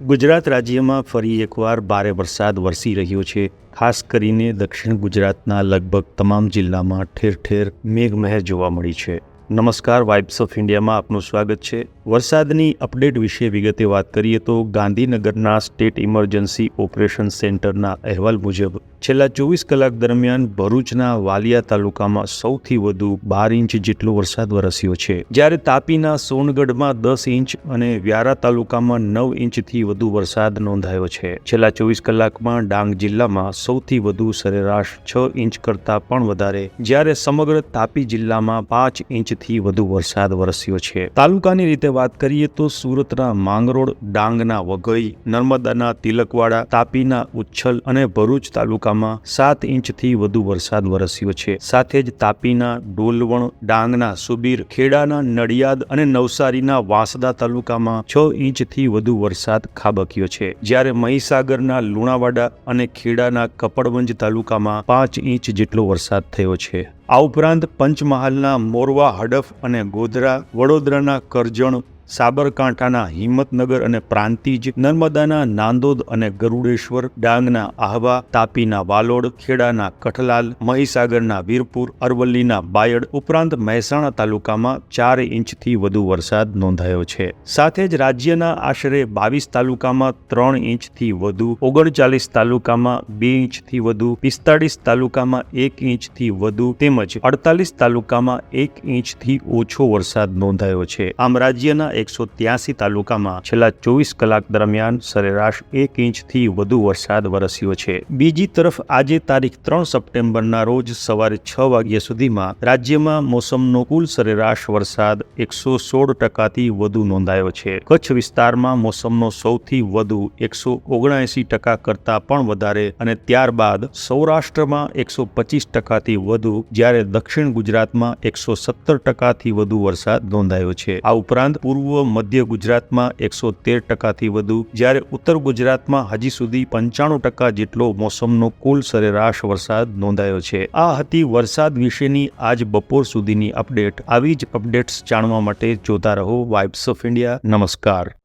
ગુજરાત રાજ્યમાં ફરી એકવાર ભારે વરસાદ વરસી રહ્યો છે. ખાસ કરીને દક્ષિણ ગુજરાતના લગભગ તમામ જિલ્લામાં ઠેર ઠેર મેઘમહેર જોવા મળી છે. નમસ્કાર, વાઇબ્સ ઓફ ઇન્ડિયામાં આપનું સ્વાગત છે. વરસાદની અપડેટ વિશે વિગતે વાત કરીએ તો ગાંધીનગરના સ્ટેટ ઇમરજન્સી ઓપરેશન સેન્ટરના અહેવાલ મુજબ છેલ્લા ચોવીસ કલાક દરમિયાન ભરૂચના વાલિયા તાલુકામાં સૌથી વધુ બાર ઇંચ જેટલો વરસાદ વરસ્યો છે. જ્યારે તાપીના સોનગઢમાં દસ ઇંચ અને વ્યારા તાલુકામાં નવ ઇંચથી વધુ વરસાદ નોંધાયો છે. છેલ્લા ચોવીસ કલાકમાં ડાંગ જિલ્લામાં સૌથી વધુ સરેરાશ છ ઇંચ કરતાં પણ વધારે. જ્યારે સમગ્ર તાપી જિલ્લામાં પાંચ ઇંચથી વધુ વરસાદ વરસ્યો છે. તાલુકાની રીતે વાત કરીએ તો સુરતના માંગરોળ, ડાંગના વઘઈ, નર્મદાના તિલકવાડા, તાપીના ઉચ્છલ અને ભરૂચ તાલુકામાં સાત ઇંચથી વધુ વરસાદ વરસ્યો છે. સાથે જ તાપીના, ડોલવણ, ડાંગના સુબીર, ખેડાના નડિયાદ અને નવસારીના વાંસદા તાલુકામાં છ ઇંચથી વધુ વરસાદ ખાબક્યો છે. જ્યારે મહીસાગરના લુણાવાડા અને ખેડાના કપડવંજ તાલુકામાં પાંચ ઇંચ જેટલો વરસાદ થયો છે. આ ઉપરાંત પંચમહાલના મોરવા હડફ અને ગોધરા વડોદરાના કરજણ સાબરકાંઠાના હિંમતનગર અને પ્રાંતિજ, નર્મદાના નાંદોદ અને ગરુડેશ્વર ડાંગના આહવા, તાપીના વાલોડ, ખેડાના કઠલાલ, મહીસાગરના વીરપુર, અરવલ્લીના બાયડ ઉપરાંત મહેસાણા તાલુકામાં ચાર ઇંચથી વધુ વરસાદ નોંધાયો છે. સાથે જ રાજ્યના આશરે બાવીસ તાલુકામાં ત્રણ ઇંચથી વધુ, ઓગણચાલીસ તાલુકામાં બે ઇંચથી વધુ, પિસ્તાળીસ તાલુકામાં એક ઇંચથી વધુ તેમજ અડતાલીસ તાલુકામાં એક ઇંચથી ઓછો વરસાદ નોંધાયો છે. આમ રાજ્યના એકસો ત્યાસી તાલુકામાં છેલ્લા ચોવીસ કલાક દરમિયાન સરેરાશ એક ઇંચથી વધુ વરસાદ વરસ્યો છે. બીજી તરફ આજે તારીખ ત્રણ સપ્ટેમ્બરના રોજ સવારે છ વાગ્યા સુધીમાં રાજ્યમાં મોસમનો કુલ સરેરાશ વરસાદ એકસો સોળ ટકાથી વધુ નોંધાયો છે. કચ્છ વિસ્તારમાં મોસમનો સૌથી વધુ એકસો ઓગણએંસી ટકા કરતાં પણ વધારે અને ત્યારબાદ સૌરાષ્ટ્રમાં એકસો પચીસ ટકાથી વધુ, જ્યારે દક્ષિણ ગુજરાતમાં એકસો સત્તર ટકાથી વધુ વરસાદ નોંધાયો છે. આ ઉપરાંત પૂર્વ મધ્ય ગુજરાતમાં એકસો તેર ટકાથી વધુ, જ્યારે ઉત્તર ગુજરાતમાં હજી સુધી પંચાણું ટકા જેટલો મોસમનો કુલ સરેરાશ વરસાદ નોંધાયો છે. આ હતી વરસાદ વિશેની આજ બપોર સુધીની અપડેટ. આવી જ અપડેટ્સ જાણવા માટે જોતા રહો વાઇબ્સ ઓફ ઇન્ડિયા નમસ્કાર.